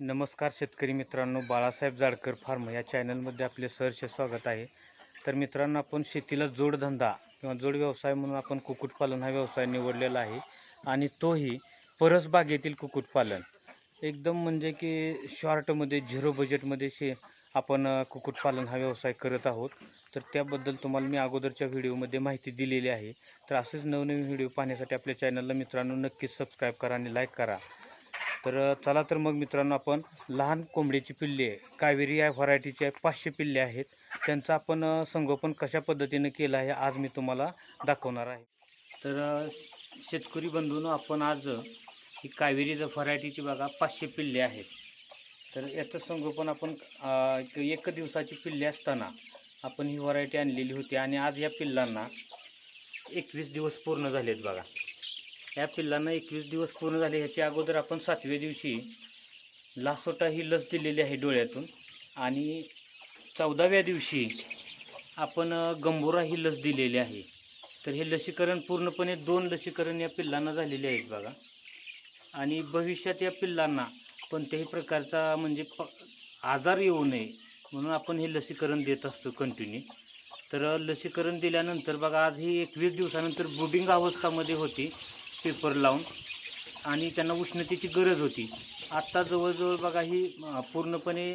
नमस्कार शेतकरी मित्रांनो बाळासाहेब जाडकर फार्म या चॅनलमध्ये आपले सहर्ष स्वागत आहे. तर मित्रांनो आपण शेतीला जोडधंदा किंवा जोड व्यवसाय म्हणून आपण कुक्कुटपालन हा व्यवसाय निवडलेला आहे आणि तोही परसबागेतील कुक्कुटपालन. एकदम म्हणजे की शॉर्टमध्ये झिरो बजेटमध्ये शे आपण कुक्कुटपालन हा व्यवसाय करत आहोत. तर त्याबद्दल तुम्हाला मी अगोदरच्या व्हिडिओमध्ये माहिती दिलेली आहे. तर असेच नवनवीन व्हिडिओ पाहण्यासाठी आपल्या चॅनलला मित्रांनो नक्कीच सबस्क्राईब करा आणि लाईक करा. तर चला तर मग मित्रांनो आपण लहान कोंबडीची पिल्ले कावेरी या व्हरायटीचे पाचशे पिल्ले आहेत. त्यांचं आपण संगोपन कशा पद्धतीने केलं आहे आज मी तुम्हाला दाखवणार आहे. तर शेतकरी बंधून आपण आज ही कावेरी ज व्हरायटीची बघा पाचशे पिल्ले आहेत. तर याचं संगोपन आपण एक एक दिवसाची पिल्ले असताना आपण ही व्हरायटी आणलेली होती आणि आज या पिल्लांना एकवीस दिवस पूर्ण झालेत बघा. या पिल्लांना एकवीस दिवस पूर्ण झाले ह्याच्या अगोदर आपण सातव्या दिवशी लासोटा ही लस दिलेली आहे डोळ्यातून. आणि चौदाव्या दिवशी आपण गंभोरा ही लस दिलेली आहे. तर हे लसीकरण पूर्णपणे दोन लसीकरण या पिल्लांना झालेले आहेत बघा. आणि भविष्यात या पिल्लांना कोणत्याही प्रकारचा म्हणजे प आजार येऊ नये म्हणून आपण हे लसीकरण देत असतो कंटिन्यू तर लसीकरण दिल्यानंतर बघा आज ही एकवीस दिवसानंतर ब्रुडिंग अवस्थामध्ये होती. पेपर लावून आणि त्यांना उष्णतेची गरज होती. आत्ता जवळजवळ बघा ही पूर्णपणे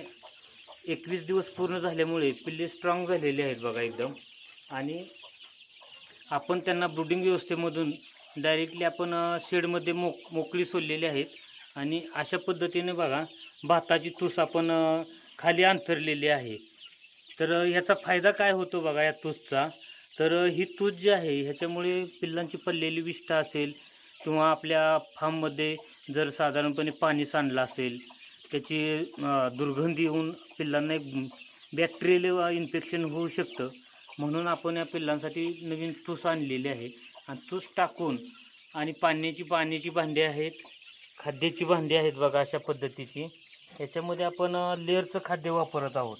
एकवीस दिवस पूर्ण झाल्यामुळे पिल्ले स्ट्रॉंग झालेले आहेत बघा एकदम. आणि आपण त्यांना ब्रुडिंग व्यवस्थेमधून डायरेक्टली आपण शेडमध्ये मोक मोकळी सोडलेली आहेत. आणि अशा पद्धतीने बघा भाताची तूस आपण खाली अंथरलेली आहे. तर ह्याचा फायदा काय होतो बघा या तूसचा? तर ही तूज जी आहे ह्याच्यामुळे पिल्लांची पडलेली विष्ठा असेल किंवा आपल्या फार्ममध्ये जर साधारणपणे पाणी सांडलं असेल त्याची दुर्गंधी येऊन पिल्लांना एक बॅक्टेरियल इन्फेक्शन होऊ शकतं. म्हणून आपण या पिल्लांसाठी नवीन तूस आणलेली आहे. आणि तूस टाकून आणि पाण्याची पाण्याची भांडी आहेत खाद्याची भांडी आहेत बघा अशा पद्धतीची. याच्यामध्ये आपण लेअरचं खाद्य वापरत आहोत.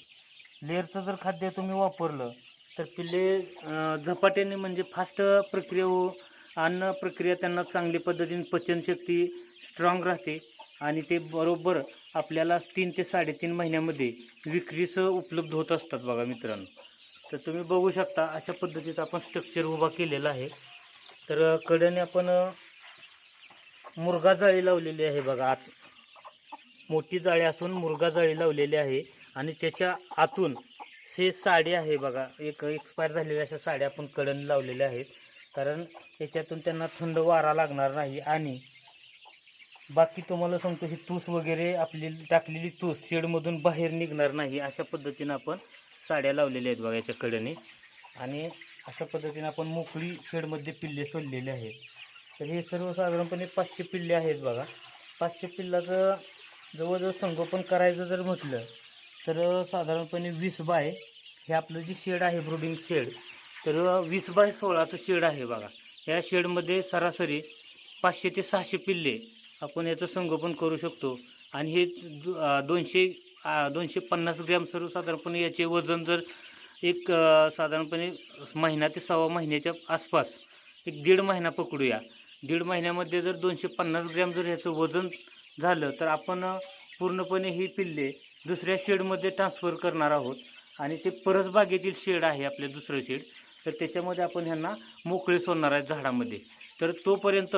लेअरचं जर खाद्य तुम्ही वापरलं तर पिल्ले झपाट्याने म्हणजे फास्ट प्रक्रिया हो अन्न प्रक्रिया त्यांना चांगली पद्धतीने पचनशक्ती स्ट्रॉंग राहते. आणि ते बरोबर आपल्याला तीन ते साडेतीन महिन्यामध्ये विक्रीस उपलब्ध होत असतात बघा मित्रांनो. तर तुम्ही बघू शकता अशा पद्धतीचं आपण स्ट्रक्चर उभा केलेला आहे. तर कड्याने आपण मुरगा जाळी लावलेली आहे बघा आत. मोठी जाळी असून मुरगा जाळी लावलेली आहे. आणि त्याच्या आतून ही साडी आहे बघा. एक एक्सपायर झालेल्या अशा साड्या आपण कडन लावलेल्या आहेत. कारण याच्यातून त्यांना थंड वारा लागणार नाही आणि बाकी तुम्हाला सांगतो ही तूस वगैरे आपली टाकलेली तूस शेडमधून बाहेर निघणार नाही. अशा पद्धतीनं आपण साड्या लावलेल्या आहेत बघा याच्या कडेने. आणि अशा पद्धतीने आपण मोकळी शेडमध्ये पिल्ले सोडलेले आहेत. तर हे सर्वसाधारणपणे पाचशे पिल्ले आहेत बघा. पाचशे पिल्लाचं जवळजवळ संगोपन करायचं जर म्हटलं तर साधारणपणे वीस बाय हे आपलं जे शेड आहे ब्रुडिंग शेड तर वीस बाय सोळाचं शेड आहे बघा. या शेडमध्ये सरासरी पाचशे ते सहाशे पिल्ले आपण याचं संगोपन करू शकतो. आणि हे दोनशे दोनशे पन्नास ग्रॅम सर्वसाधारणपणे याचे वजन जर एक साधारणपणे महिना ते सव्वा महिन्याच्या आसपास एक दीड महिना पकडूया. दीड महिन्यामध्ये जर दोनशे पन्नास ग्रॅम जर ह्याचं वजन झालं तर आपण पूर्णपणे ही पिल्ले दुसऱ्या शेडमध्ये ट्रान्सफर करणार आहोत. आणि ते परसबागेतील शेड आहे आपले दुसरं शेड. तर त्याच्यामध्ये आपण ह्यांना मोकळे सोडणार आहेत झाडामध्ये. तर तोपर्यंत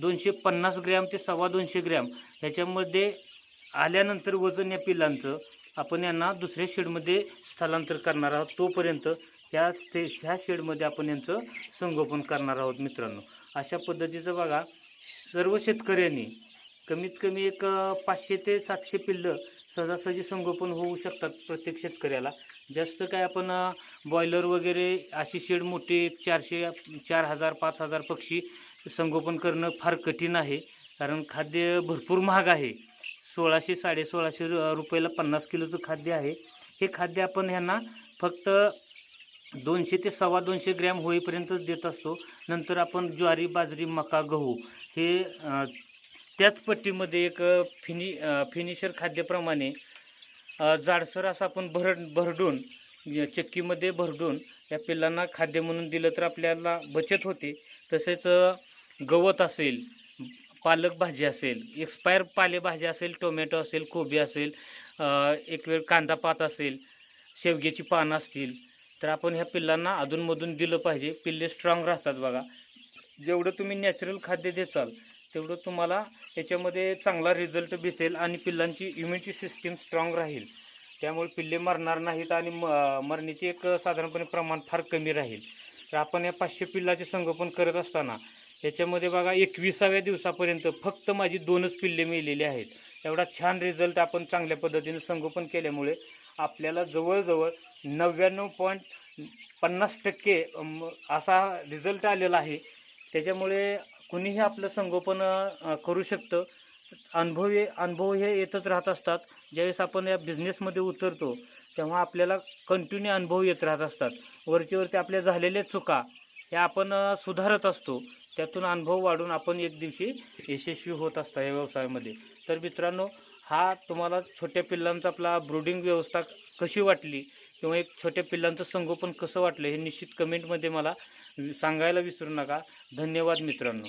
दोनशे पन्नास ग्रॅम ते सव्वा दोनशे ग्रॅम ह्याच्यामध्ये आल्यानंतर वजन या पिल्लांचं आपण यांना दुसऱ्या शेडमध्ये स्थलांतर करणार आहोत. तोपर्यंत ह्या ते ह्या शेडमध्ये आपण यांचं संगोपन करणार आहोत मित्रांनो. अशा पद्धतीचं बघा सर्व शेतकऱ्यांनी कमीत कमी एक पाचशे ते सातशे पिल्लं सहजासहजी संगोपन होऊ शकतात प्रत्येक शेतकऱ्याला. जास्त काय आपण बॉयलर वगैरे अशी शेड मोठी चारशे चार हजार पाच हजार पक्षी संगोपन करणं फार कठीण आहे. कारण खाद्य भरपूर महाग आहे. सोळाशे साडे सोळाशे रुपयाला पन्नास किलोचं खाद्य आहे. हे खाद्य आपण ह्यांना फक्त दोनशे ते सव्वा दोनशे ग्रॅम होईपर्यंतच देत असतो. नंतर आपण ज्वारी बाजरी मका गहू हे त्याच पट्टीमध्ये एक फिनि फिनिशर खाद्याप्रमाणे जाडसर असं आपण भर भरडून चक्कीमध्ये भरडून या पिल्लांना खाद्य म्हणून दिलं तर आपल्याला बचत होते. तसेच गवत असेल पालक भाजी असेल एक्सपायर पालेभाजी असेल टोमॅटो असेल कोबी असेल एक वेळ कांदा पात असेल शेवग्याची पानं असतील तर आपण ह्या पिल्लांना अधूनमधून दिलं पाहिजे. पिल्ले स्ट्रॉंग राहतात बघा. जेवढं तुम्ही नॅचरल खाद्य देचाल तेवढं तुम्हाला याच्यामध्ये चांगला रिझल्ट भेटेल आणि पिल्लांची इम्युनिटी सिस्टीम स्ट्रॉंग राहील. त्यामुळे पिल्ले मरणार नाहीत आणि म मरण्याचे एक साधारणपणे प्रमाण फार कमी राहील. तर आपण या पाचशे पिल्लाचे संगोपन करत असताना याच्यामध्ये बघा एकविसाव्या दिवसापर्यंत फक्त माझी दोनच पिल्ले मिळलेली आहेत. एवढा छान रिझल्ट आपण चांगल्या पद्धतीने संगोपन केल्यामुळे आपल्याला जवळजवळ नव्याण्णव पॉईंट पन्नास टक्के असा रिझल्ट आलेला आहे. त्याच्यामुळे कुणीही आपलं संगोपन करू शकतं. अनुभव अनुभव हे येतच राहत असतात. ज्यावेळेस आपण या बिझनेसमध्ये उतरतो तेव्हा आपल्याला कंटिन्यू अनुभव येत राहत असतात. वरचे वरती आपल्या झालेल्या चुका ह्या आपण सुधारत असतो. त्यातून अनुभव वाढून आपण एक दिवशी यशस्वी होत असता या व्यवसायामध्ये. तर मित्रांनो हा तुम्हाला छोट्या पिल्लांचा आपला ब्रुडिंग व्यवस्था कशी वाटली किंवा एक छोट्या पिल्लांचं संगोपन कसं वाटलं हे निश्चित कमेंटमध्ये मला सांगायला विसरू नका. धन्यवाद मित्रांनो.